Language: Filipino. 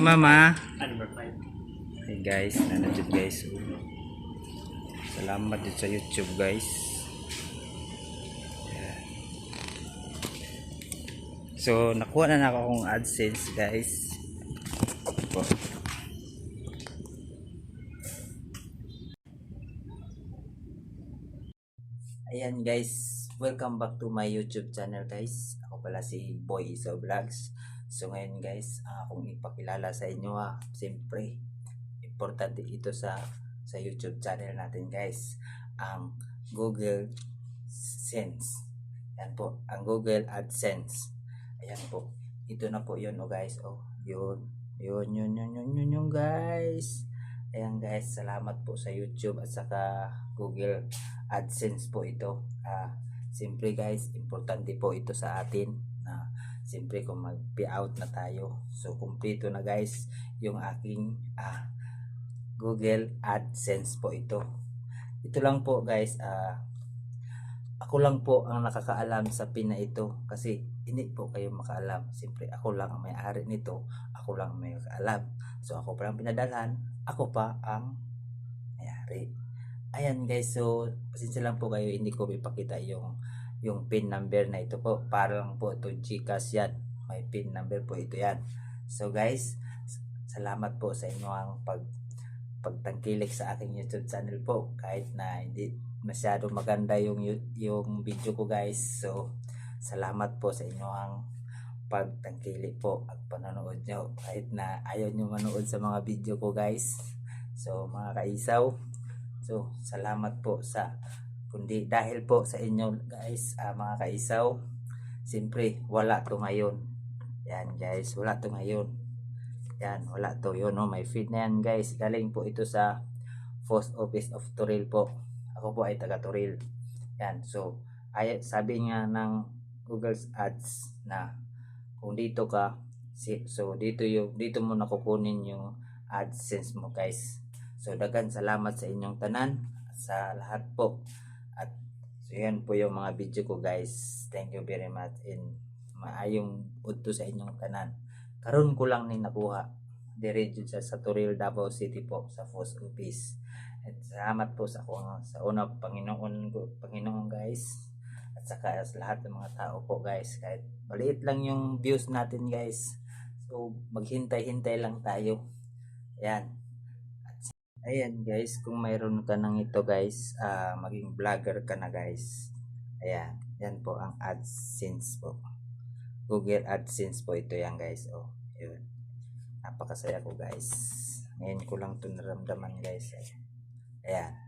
Mama. Number 5. Hey guys, nandiyan guys. Salamat din sa YouTube guys. So, nakuha na na ako akong AdSense guys. Po. Ayan guys, welcome back to my YouTube channel guys. Ako pala si Boy Iso Vlogs. So ngayon guys, ang akong ipakilala sa inyo ha, siyempre, importante ito sa sa YouTube channel natin guys, ang Google Sense. Yan po, ang Google AdSense. Ayan po, ito na po yun oh guys, oh, yun, yun, yun, yun, yun, yun, yun guys. Ayan guys, salamat po sa YouTube at saka Google AdSense po ito. Ah, siyempre guys, importante po ito sa atin na siyempre kung mag-pay out na tayo. So, kumpleto na guys yung aking ah, Google AdSense po ito. Ito lang po guys, ah, ako lang po ang nakakaalam sa pin na ito kasi hindi po kayo makaalam. Siyempre ako lang ang may-ari nito, ako lang ang may makaalam. So ako pa ang pinadalan, ako pa ang may-ari. Ayan guys, so pasensya lang po kayo hindi ko ipakita yung yung pin number na ito po. Parang po ito Gcash yan. May pin number po ito yan. So guys, salamat po sa inyo ang pag pagtangkilik sa aking YouTube channel po kahit na hindi masyado maganda yung yu- yung video ko guys. So salamat po sa inyo ang pagtangkilik po at panonood nyo kahit na ayaw nyo manood sa mga video ko guys. So mga kaisaw, so salamat po sa kundi dahil po sa inyo guys ah, mga kaisaw siyempre wala to ngayon. Yan guys wala to ngayon. Yan wala to. Yun no may feed na yan guys. Galing po ito sa post office of Toril po. Ako po ay taga Toril yan so ay, sabi nga ng Google Ads na kung dito ka so dito yung dito mo nakukunin yung AdSense mo guys. So dagan salamat sa inyong tanan sa lahat po at so yan po yung mga video ko guys. Thank you very much and maayong udto sa inyong tanan. Karon ko lang ni nakuha. Dire sa sa Toril Davao City po sa post office. At salamat po sa ako sa una Panginoon ko, Panginoon guys. At saka sa lahat ng mga tao po guys. Kahit maliit lang yung views natin guys. So maghintay-hintay lang tayo. Ayan. Ayan guys, kung mayroon ka ng ito guys, ah maging vlogger ka na guys. Ayan, yan po ang AdSense po. Google AdSense po ito yan guys. Oh, yun. Napakasaya ko guys. Ngayon ko lang ito naramdaman guys. Ayan.